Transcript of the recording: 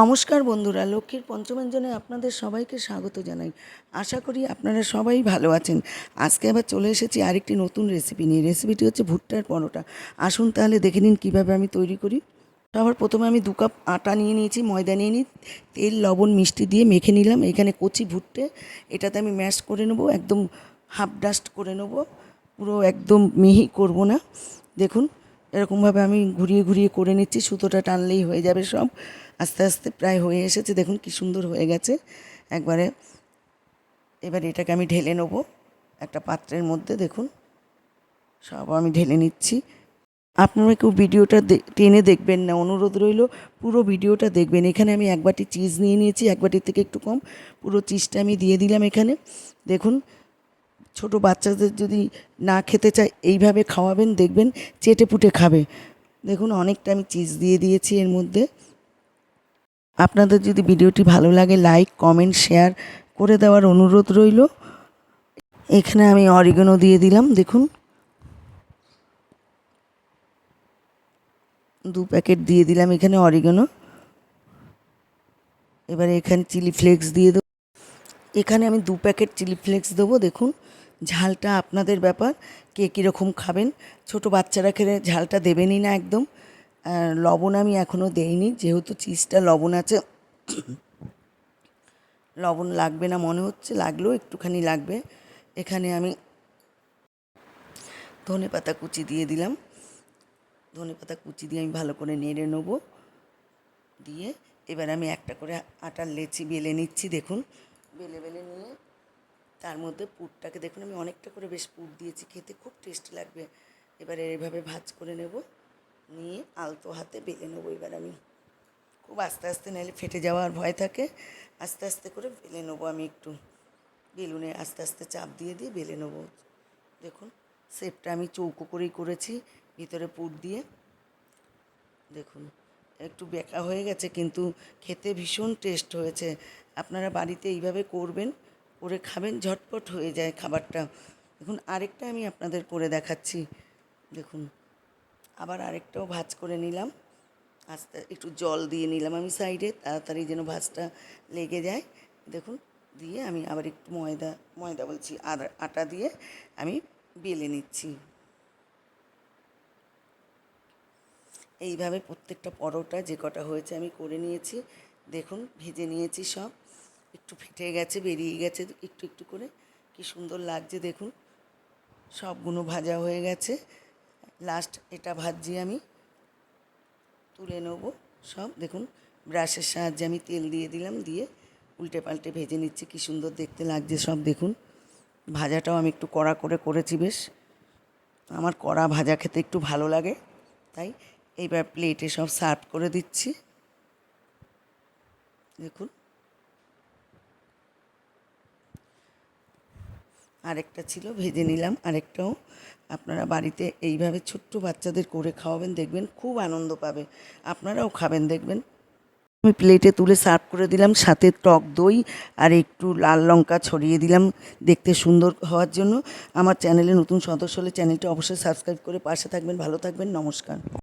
নমস্কার বন্ধুরা, লক্ষ্মীর পঞ্চমাঞ্জনে আপনাদের সবাইকে স্বাগত জানাই। আশা করি আপনারা সবাই ভালো আছেন। আজকে আবার চলে এসেছি আরেকটি নতুন রেসিপি নিয়ে। রেসিপিটি হচ্ছে ভুট্টার পরোটা। আসুন তাহলে দেখে নিন কীভাবে আমি তৈরি করি। সবার প্রথমে আমি দু কাপ আটা নিয়ে নিয়েছি, ময়দা নিয়ে নিই, তেল, লবণ, মিষ্টি দিয়ে মেখে নিলাম। এখানে কচি ভুট্টে, এটাতে আমি ম্যাশ করে নেব, একদম হাফ ডাস্ট করে নেব। পুরো একদম মিহি করব না। দেখুন, এরকমভাবে আমি ঘুরিয়ে ঘুরিয়ে করে নিচ্ছি, সুতোটা টানলেই হয়ে যাবে সব। আস্তে আস্তে প্রায় হয়ে এসেছে। দেখুন কি সুন্দর হয়ে গেছে। একবারে এবার এটাকে আমি ঢেলে নেব একটা পাত্রের মধ্যে। দেখুন, সব আমি ঢেলে নিচ্ছি। আপনারা কেউ ভিডিওটা টেনে দেখবেন না, অনুরোধ রইল, পুরো ভিডিওটা দেখবেন। এখানে আমি এক বাটি চিজ নিয়ে নিয়েছি, এক বাটির থেকে একটু কম। পুরো চিজটা আমি দিয়ে দিলাম এখানে। দেখুন, ছোট বাচ্চাদের যদি না খেতে চায়, এইভাবে খাওয়াবেন, দেখবেন চেটে পুটে খাবে। দেখুন, অনেকটা আমি চিজ দিয়ে দিয়েছি এর মধ্যে। আপনাদের যদি ভিডিওটি ভালো লাগে লাইক কমেন্ট শেয়ার করে দেওয়ার অনুরোধ রইল। এখানে আমি অরিগানো দিয়ে দিলাম, দেখুন। দু প্যাকেট দিয়ে দিলাম এখানে অরিগানো এবারে এখানে চিলি ফ্লেক্স দিয়ে দেবো। এখানে আমি দু প্যাকেট চিলি ফ্লেক্স দেবো, দেখুন। ঝালটা আপনাদের ব্যাপার, কে কীরকম খাবেন। ছোট বাচ্চারা খেলে ঝালটা দেবেনই না একদম। লবণ আমি এখনও দেইনি, যেহেতু চিজটা লবণ আছে। লবণ লাগবে না মনে হচ্ছে, লাগলেও একটুখানি লাগবে। এখানে আমি ধনে পাতা কুচি দিয়ে দিলাম। ধনে পাতা কুচি দিয়ে আমি ভালো করে নেড়ে নেব। দিয়ে এবার আমি একটা করে আটার লেচি বেলে নিচ্ছি, দেখুন। বেলে বেলে নিয়ে তার মধ্যে পুরটাকে, দেখুন আমি অনেকটা করে বেশ পুর দিয়েছি, খেতে খুব টেস্টি লাগবে। এবারে এভাবে ভাজ করে নেব। নিয়ে আলতো হাতে বেলে নেব। এবার আমি খুব আস্তে আস্তে নাহলে ফেটে যাওয়ার ভয় থাকে। আস্তে আস্তে করে বেলে নেব আমি একটু। বেলুনে আস্তে আস্তে চাপ দিয়ে দিয়ে বেলে নেব। দেখুন, শেপটা আমি চৌকো করেই করেছি, ভিতরে পুর দিয়ে। দেখুন, একটু বেঁকা হয়ে গেছে, কিন্তু খেতে ভীষণ টেস্ট হয়েছে। আপনারা বাড়িতে এইভাবে করবেন, করে খাবেন, ঝটপট হয়ে যায় খাবারটা। দেখুন, আরেকটা আমি আপনাদের করে দেখাচ্ছি। দেখুন আবার আরেকটাও ভাজ করে নিলাম। আস্তে একটু জল দিয়ে নিলাম আমি সাইডে তাড়াতাড়ি যেন ভাজটা লেগে যায়। দেখুন, দিয়ে আমি আবার একটু ময়দা ময়দা বলছি আর আটা দিয়ে আমি বেলে নিচ্ছি। এইভাবে প্রত্যেকটা পরোটা যে কটা হয়েছে আমি করে নিয়েছি। দেখুন, ভেজে নিয়েছি সব। একটু ফেটে গেছে, বেরিয়ে গেছে, একটু একটু করে। কি সুন্দর লাগছে, দেখুন। সবগুলো ভাজা হয়ে গেছে। লাস্ট এটা ভাজি আমি। তুলে নেব সব। দেখুন, ব্রাশের সাহায্যে আমি তেল দিয়ে দিলাম, দিয়ে উল্টে পাল্টে ভেজে নিচ্ছি। কি সুন্দর দেখতে লাগছে সব, দেখুন। ভাজাটাও আমি একটু কড়া করে করেছি বেশ। আমার কড়া ভাজা খেতে একটু ভালো লাগে, তাই এইবার প্লেটে সব সার্ভ করে দিচ্ছি। দেখুন। আরেকটা ছিল, ভেজে নিলাম। আরেকটাও আপনারা বাড়িতে এইভাবে ছোট্ট বাচ্চাদের করে খাওয়াবেন, দেখবেন খুব আনন্দ পাবে। আপনারাও খাবেন, দেখবেন। আমি প্লেটে তুলে সার্ভ করে দিলাম, সাথে টক দই আর একটু লাল লঙ্কা ছড়িয়ে দিলাম দেখতে সুন্দর হওয়ার জন্য। আমার চ্যানেলে নতুন সদস্য হলে চ্যানেলটা অবশ্যই সাবস্ক্রাইব করে পাশে থাকবেন, ভালো থাকবেন, নমস্কার।